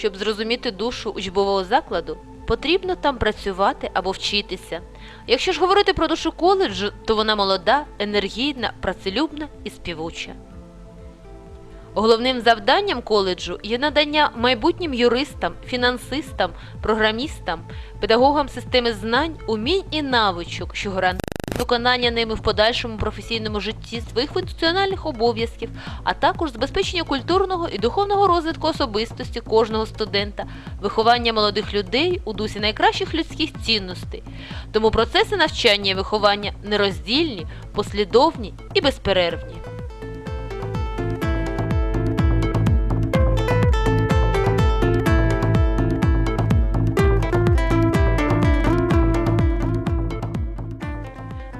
Щоб зрозуміти душу учбового закладу, потрібно там працювати або вчитися. Якщо ж говорити про душу коледжу, то вона молода, енергійна, працелюбна і співуча. Головним завданням коледжу є надання майбутнім юристам, фінансистам, програмістам, педагогам системи знань, умінь і навичок, що гарантують виконання ними в подальшому професійному житті своїх функціональних обов'язків, а також забезпечення культурного і духовного розвитку особистості кожного студента, виховання молодих людей у дусі найкращих людських цінностей. Тому процеси навчання і виховання нероздільні, послідовні і безперервні.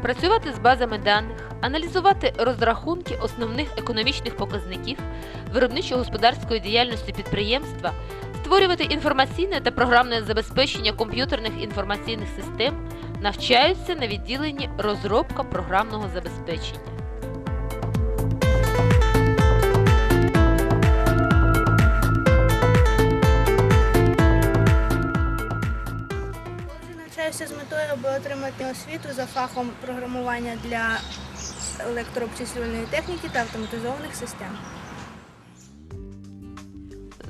Працювати з базами даних, аналізувати розрахунки основних економічних показників виробничо-господарської діяльності підприємства, створювати інформаційне та програмне забезпечення комп'ютерних інформаційних систем, навчаються на відділенні розробка програмного забезпечення. Навчаюся з метою, аби отримати освіту за фахом програмування для електрообчислювальної техніки та автоматизованих систем.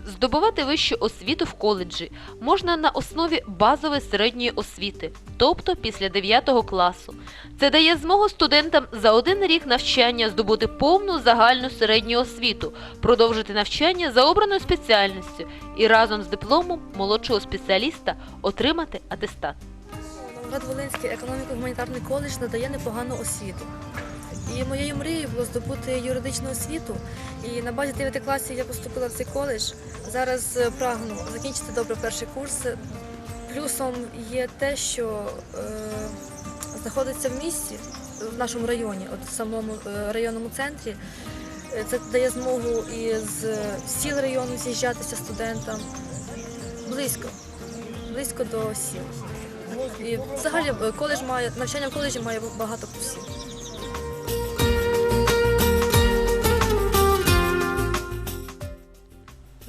Здобувати вищу освіту в коледжі можна на основі базової середньої освіти, тобто після 9 класу. Це дає змогу студентам за один рік навчання здобути повну загальну середню освіту, продовжити навчання за обраною спеціальністю і разом з дипломом молодшого спеціаліста отримати атестат. Новоград Волинський економіко-гуманітарний коледж надає непогану освіту. І моєю мрією було здобути юридичну освіту. І на базі 9 класів я поступила в цей коледж. Зараз е, прагну закінчити добре перший курс. Плюсом є те, що е, знаходиться в місті, в нашому районі, от в самому е, районному центрі. Е, Це дає змогу із сіл району з'їжджатися студентам близько, близько до сіл. І взагалі е, коледж має навчання в коледжі має багато плюсів.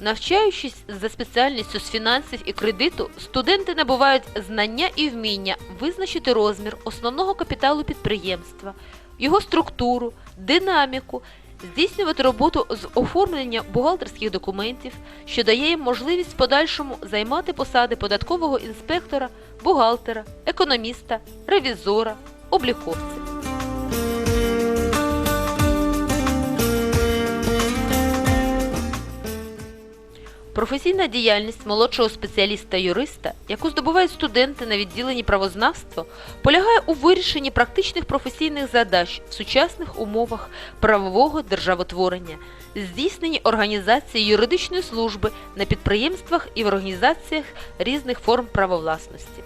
Навчаючись за спеціальністю з фінансів і кредиту, студенти набувають знання і вміння визначити розмір основного капіталу підприємства, його структуру, динаміку, здійснювати роботу з оформлення бухгалтерських документів, що дає їм можливість в подальшому займати посади податкового інспектора, бухгалтера, економіста, ревізора, обліковця. Професійна діяльність молодшого спеціаліста-юриста, яку здобувають студенти на відділенні правознавства, полягає у вирішенні практичних професійних задач в сучасних умовах правового державотворення, здійсненні організації юридичної служби на підприємствах і в організаціях різних форм правовласності.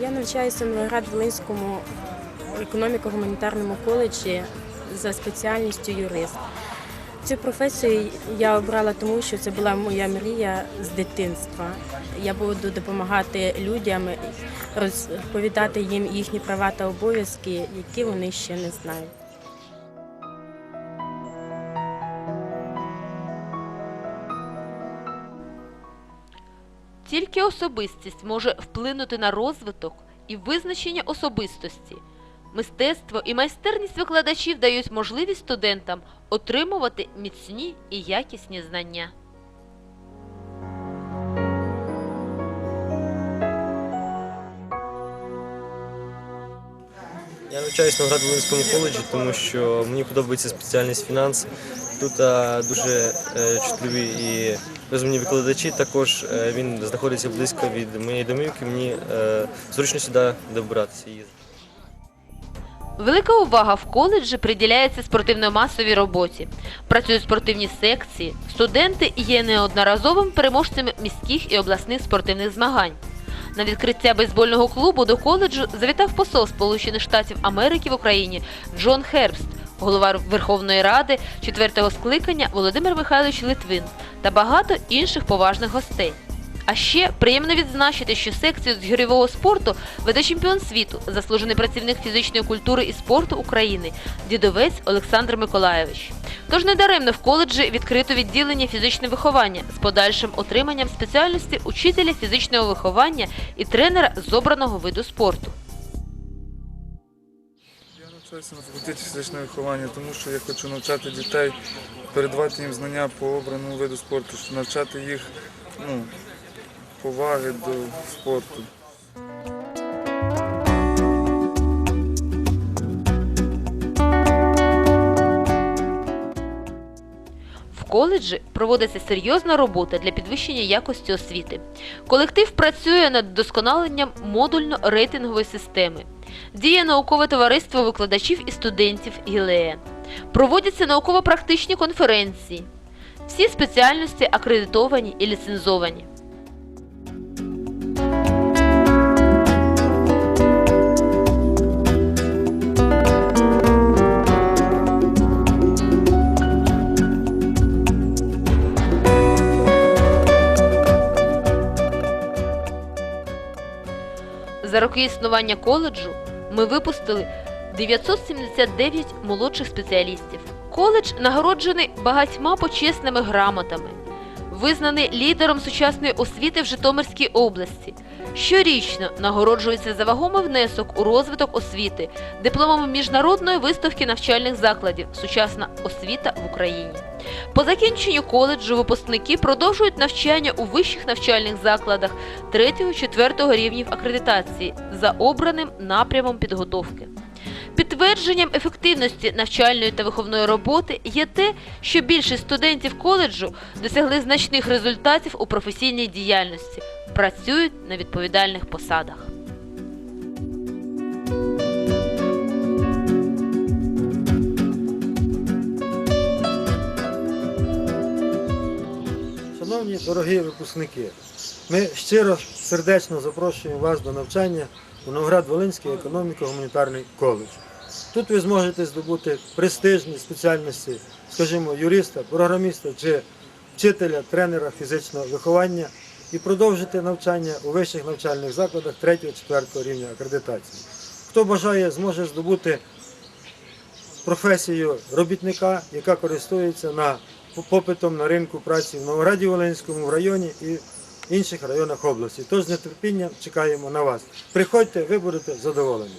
Я навчаюся в Новоград-Волинському економіко-гуманітарному коледжі за спеціальністю юрист. Цю професію я обрала тому, що це була моя мрія з дитинства. Я буду допомагати людям, розповідати їм їхні права та обов'язки, які вони ще не знають. Тільки особистість може вплинути на розвиток і визначення особистості. Мистецтво і майстерність викладачів дають можливість студентам отримувати міцні і якісні знання. Я навчаюся на Волинському коледжі, тому що мені подобається спеціальність фінанс. Тут дуже е, чутливі і розумні викладачі. Також е, він знаходиться близько від моєї домівки. Мені е, зручно сюди добиратися. їздити. Велика увага в коледжі приділяється спортивно-масовій роботі. Працюють спортивні секції. Студенти є неодноразовими переможцями міських і обласних спортивних змагань. На відкриття бейсбольного клубу до коледжу завітав посол Сполучених Штатів Америки в Україні Джон Хербст, голова Верховної Ради четвертого скликання Володимир Михайлович Литвин та багато інших поважних гостей. А ще приємно відзначити, що секцію з гірьового спорту веде чемпіон світу, заслужений працівник фізичної культури і спорту України, дідовець Олександр Миколаєвич. Тож недаремно в коледжі відкрито відділення фізичне виховання з подальшим отриманням спеціальності учителя фізичного виховання і тренера з обраного виду спорту. Я навчаюся на факультеті фізичного виховання, тому що я хочу навчати дітей, передавати їм знання по обраному виду спорту, навчати їх ну, поваги до спорту. В коледжі проводиться серйозна робота для підвищення якості освіти. Колектив працює над вдосконаленням модульно-рейтингової системи. Діє наукове товариство викладачів і студентів ГІЛЕ. Проводяться науково-практичні конференції. Всі спеціальності акредитовані і ліцензовані. За роки існування коледжу ми випустили 979 молодших спеціалістів. Коледж нагороджений багатьма почесними грамотами, визнаний лідером сучасної освіти в Житомирській області. Щорічно нагороджується за вагомий внесок у розвиток освіти дипломами міжнародної виставки навчальних закладів Сучасна освіта в Україні. По закінченню коледжу випускники продовжують навчання у вищих навчальних закладах 3-4 рівнів акредитації за обраним напрямом підготовки. Підтвердженням ефективності навчальної та виховної роботи є те, що більшість студентів коледжу досягли значних результатів у професійній діяльності, працюють на відповідальних посадах. Шановні дорогі випускники, ми щиро сердечно запрошуємо вас до навчання у Новоград-Волинський економіко-гуманітарний коледж. Тут ви зможете здобути престижні спеціальності, скажімо, юриста, програміста чи вчителя, тренера фізичного виховання і продовжити навчання у вищих навчальних закладах 3-4 рівня акредитації. Хто бажає, зможе здобути професію робітника, яка користується на попитом на ринку праці в Новограді Волинському районі і інших районах області. Тож з нетерпінням чекаємо на вас. Приходьте, ви будете задоволені.